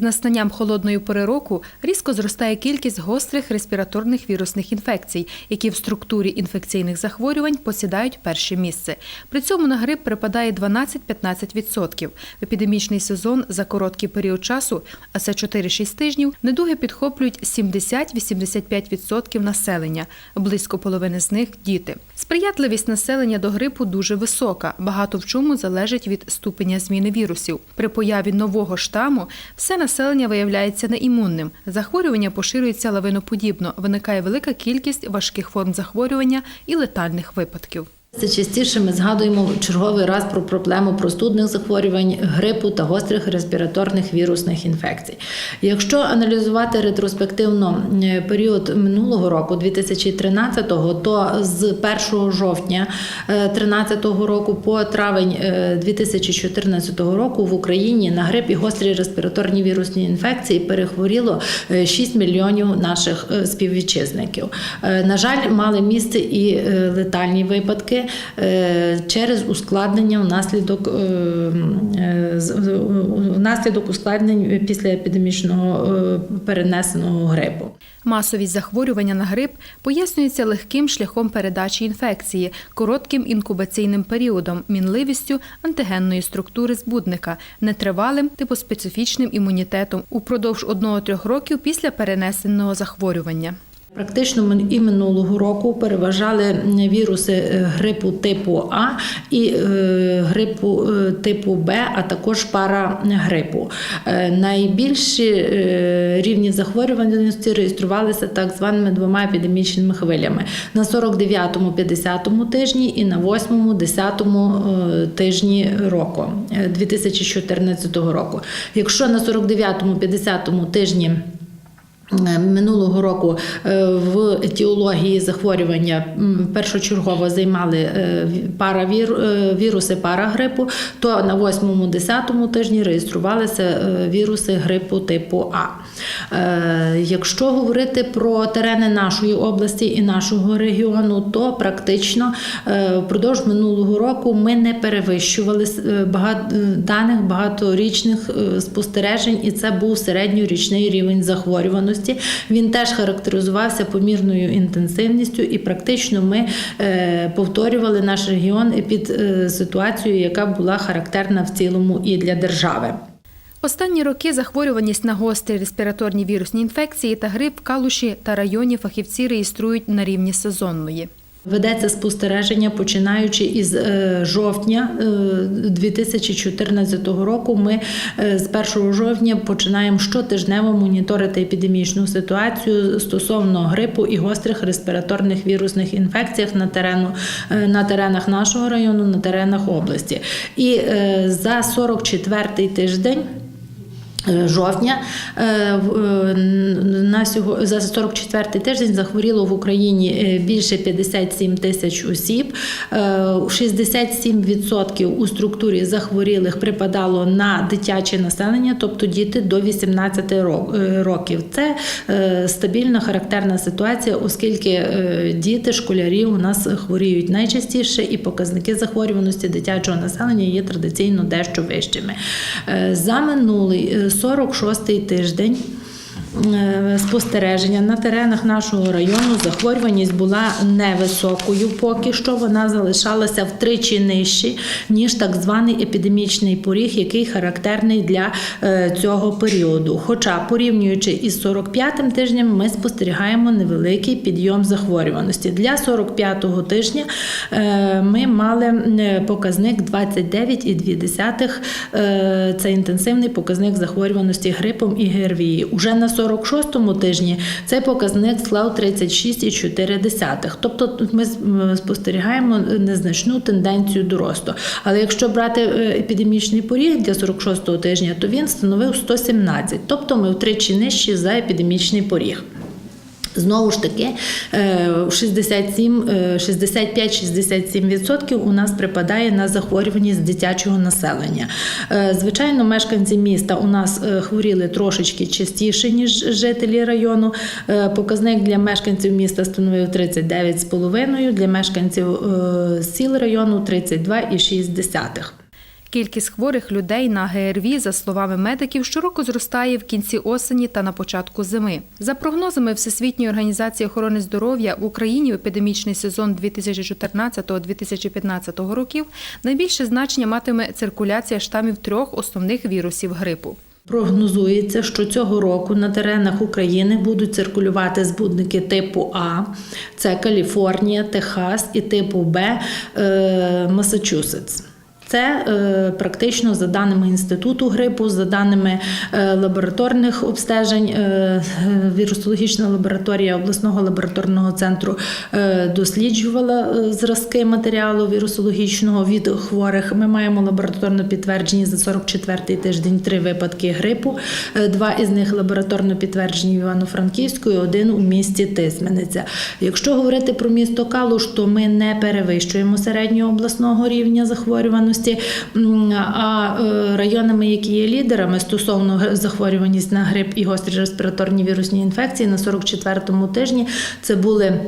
З настанням холодної пори року різко зростає кількість гострих респіраторних вірусних інфекцій, які в структурі інфекційних захворювань посідають перше місце. При цьому на грип припадає 12-15%. В епідемічний сезон за короткий період часу, а це 4-6 тижнів, недуги підхоплюють 70-85% населення. Близько половини з них діти. Сприятливість населення до грипу дуже висока. Багато в чому залежить від ступеня зміни вірусів. При появі нового штаму все населення виявляється неімунним. Захворювання поширюється лавиноподібно. Виникає велика кількість важких форм захворювання і летальних випадків. Це частіше ми згадуємо черговий раз про проблему простудних захворювань, грипу та гострих респіраторних вірусних інфекцій. Якщо аналізувати ретроспективно е, період минулого року, 2013-го, то з 1 жовтня 2013 року по травень е, 2014 року в Україні на грип і гострі респіраторні вірусні інфекції перехворіло е, 6 мільйонів наших е, співвітчизників. Е, На жаль, мали місце і е, летальні випадки е, через ускладнення внаслідок, е, внаслідок ускладнень після епідемічного е, перенесеного грипу. Масовість захворювання на грип пояснюється легким шляхом передачі інфекції, коротким інкубаційним періодом, мінливістю антигенної структури збудника, нетривалим типоспецифічним імунітетом упродовж 1-3 років після перенесеного захворювання. Практично і минулого року переважали віруси е, грипу типу А і е, грипу е, типу Б, а також парагрипу. Е, Найбільші рівні захворюваності реєструвалися так званими двома епідемічними хвилями на 49-50 тижні і на 8-10 тижні року е, 2014 року. Якщо на 49-50 тижні Е, Минулого року е, в етіології захворювання першочергово займали е, ві- паравір, е, віруси парагрипу, то на 8-10 тижні реєструвалися е, віруси грипу типу А. Е, Якщо говорити про терени нашої області і нашого регіону, то практично е, впродовж минулого року ми не перевищували е, даних багаторічних е, спостережень, і це був середньорічний рівень захворюваності. Він теж характеризувався помірною інтенсивністю, і практично ми е, повторювали наш регіон під е, ситуацією, яка була характерна в цілому і для держави. Останні роки захворюваність на гострі респіраторні вірусні інфекції та грип в Калуші та районі фахівці реєструють на рівні сезонної. Ведеться спостереження починаючи із е, жовтня е, 2014 року. Ми е, з 1 жовтня починаємо щотижнево моніторити епідемічну ситуацію стосовно грипу і гострих респіраторних вірусних інфекціях на терену е, на теренах нашого району, на теренах області. І е, за 44-й тиждень. Е, Жовтня е, е, на за 44 тиждень захворіло в Україні е, більше 57 тисяч осіб. Е, 67% у структурі захворілих припадало на дитяче населення, тобто діти до 18 ро- е, років. Це е, стабільна характерна ситуація, оскільки е, діти, школярі у нас хворіють найчастіше, і показники захворюваності дитячого населення є традиційно дещо вищими. Е, За минулий е, 46-й тиждень. Е, Спостереження на теренах нашого району захворюваність була невисокою, поки що вона залишалася втричі нижче, ніж так званий епідемічний поріг, який характерний для е, цього періоду. Хоча, порівнюючи із 45-м тижнем, ми спостерігаємо невеликий підйом захворюваності. Для 45-го тижня е, ми мали показник 29,2. е, Це інтенсивний показник захворюваності грипом і ГРВІ. Уже на 46-му тижні цей показник склав 36,4. Тобто ми спостерігаємо незначну тенденцію до росту. Але якщо брати е, епідемічний поріг для 46-го тижня, то він становив 117, тобто ми втричі нижчі за епідемічний поріг. Знову ж таки, е, 67, е, 65-67% у нас припадає на захворюваність дитячого населення. Е, Звичайно, мешканці міста у нас е, хворіли трошечки частіше, ніж жителі району. Е, Показник для мешканців міста становив 39,5, для мешканців е, сіл району 32,6. Кількість хворих людей на ГРВІ, за словами медиків, щороку зростає в кінці осені та на початку зими. За прогнозами Всесвітньої організації охорони здоров'я в Україні в епідемічний сезон 2014-2015 років найбільше значення матиме циркуляція штамів трьох основних вірусів грипу. Прогнозується, що цього року на теренах України будуть циркулювати збудники типу А, це Каліфорнія, Техас і типу Б е, Масачусетс. Це е, практично за даними інституту грипу, за даними е, лабораторних обстежень, е, вірусологічна лабораторія обласного лабораторного центру досліджувала зразки матеріалу вірусологічного від хворих. Ми маємо лабораторно підтверджені за 44-й тиждень три випадки грипу. Два із них лабораторно підтверджені в Івано-Франківську, і один у місті Тисмениця. Якщо говорити про місто Калуш, то ми не перевищуємо середнього обласного рівня захворюваності. М, А е, районами, які є лідерами стосовно захворюваність на грип і гострі респіраторні вірусні інфекції, на 44-му тижні це були.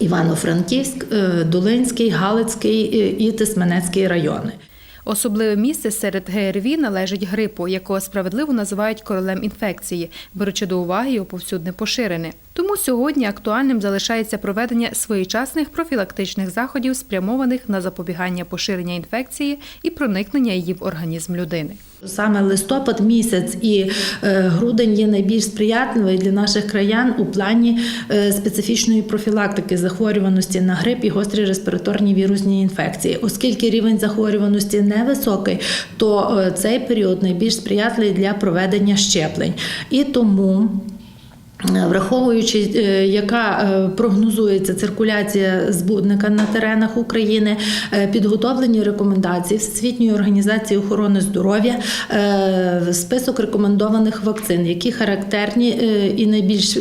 Івано-Франківськ, е, Долинський, Галицький е, і Тисменецький райони. Особливе місце серед ГРВІ належить грипу, якого справедливо називають королем інфекції, беручи до уваги його повсюдне поширене. Тому сьогодні актуальним залишається проведення своєчасних профілактичних заходів, спрямованих на запобігання поширення інфекції і проникнення її в організм людини. Саме листопад місяць і е, грудень є найбільш сприятливий для наших краян у плані е, специфічної профілактики захворюваності на грип і гострі респіраторні вірусні інфекції. Оскільки рівень захворюваності невисокий, то е, цей період найбільш сприятливий для проведення щеплень. І тому. Враховуючи, е, яка е, прогнозується циркуляція збудника на теренах України, е, підготовлені рекомендації Всесвітньої організації охорони здоров'я, список рекомендованих вакцин, які характерні і найбільш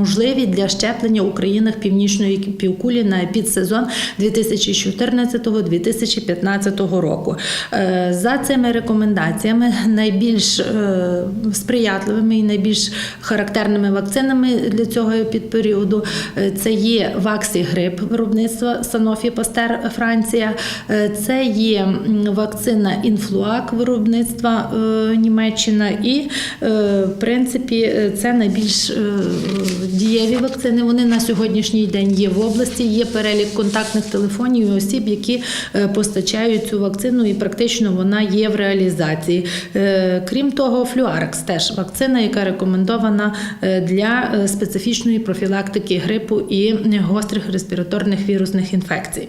можливі для щеплення у країнах північної півкулі на підсезон 2014-2015 року. Е, За цими рекомендаціями найбільш е, сприятливими і найбільш характерними вакцинами для цього підперіоду е, це є Ваксі Грип виробництва Sanofi Pasteur Франція, це є вакцина Інфлуак виробництва Німеччина, і в принципі це найбільш дієві вакцини. Вони на сьогоднішній день є в області. Є перелік контактних телефонів і осіб, які е, постачають цю вакцину, і практично вона є в реалізації. Е, Крім того, Флюарекс теж вакцина, яка рекомендована е, для специфічної профілактики грипу і гострих респіраторних вірусних інфекцій.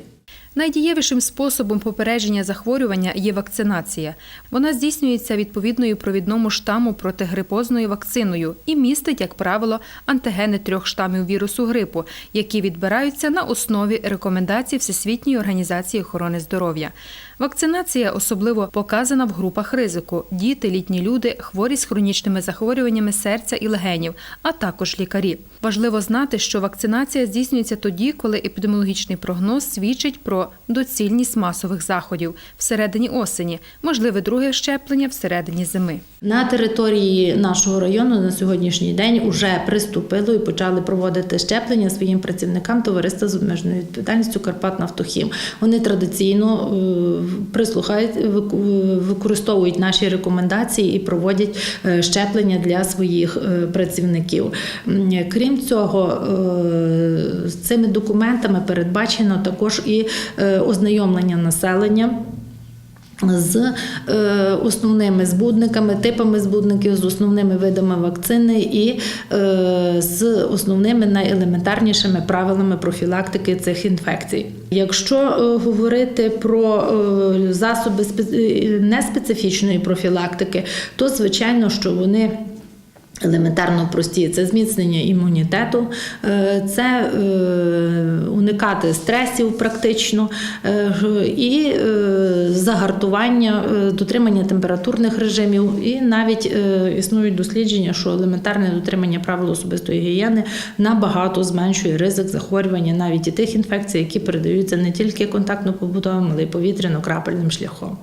Найдієвішим способом попередження захворювання є вакцинація. Вона здійснюється відповідною провідному штаму протигрипозною вакциною і містить, як правило, антигени трьох штамів вірусу грипу, які відбираються на основі рекомендацій Всесвітньої організації охорони здоров'я. Вакцинація особливо показана в групах ризику: діти, літні люди, хворі з хронічними захворюваннями серця і легенів, а також лікарі. Важливо знати, що вакцинація здійснюється тоді, коли епідеміологічний прогноз свідчить про доцільність масових заходів всередині осені, можливе друге щеплення всередині зими. На території нашого району на сьогоднішній день вже приступило і почали проводити щеплення своїм працівникам товариства з обмеженою відповідальністю Карпат Нафтохім. Вони традиційно е, прислухають, використовують наші рекомендації і проводять е, щеплення для своїх е, працівників. Крім цього, з цими документами передбачено також і ознайомлення населення з е, основними збудниками, типами збудників, з основними видами вакцини і е, з основними найелементарнішими правилами профілактики цих інфекцій. Якщо е, говорити про засоби спе- неспецифічної профілактики, то звичайно, що вони Елементарно прості це зміцнення імунітету, е, це е, уникати стресів практично е, і загартування, дотримання температурних режимів. І навіть існують дослідження, що елементарне дотримання правил особистої гігієни набагато зменшує ризик захворювання навіть і тих інфекцій, які передаються не тільки контактно-побутовим, але й повітряно-крапельним шляхом.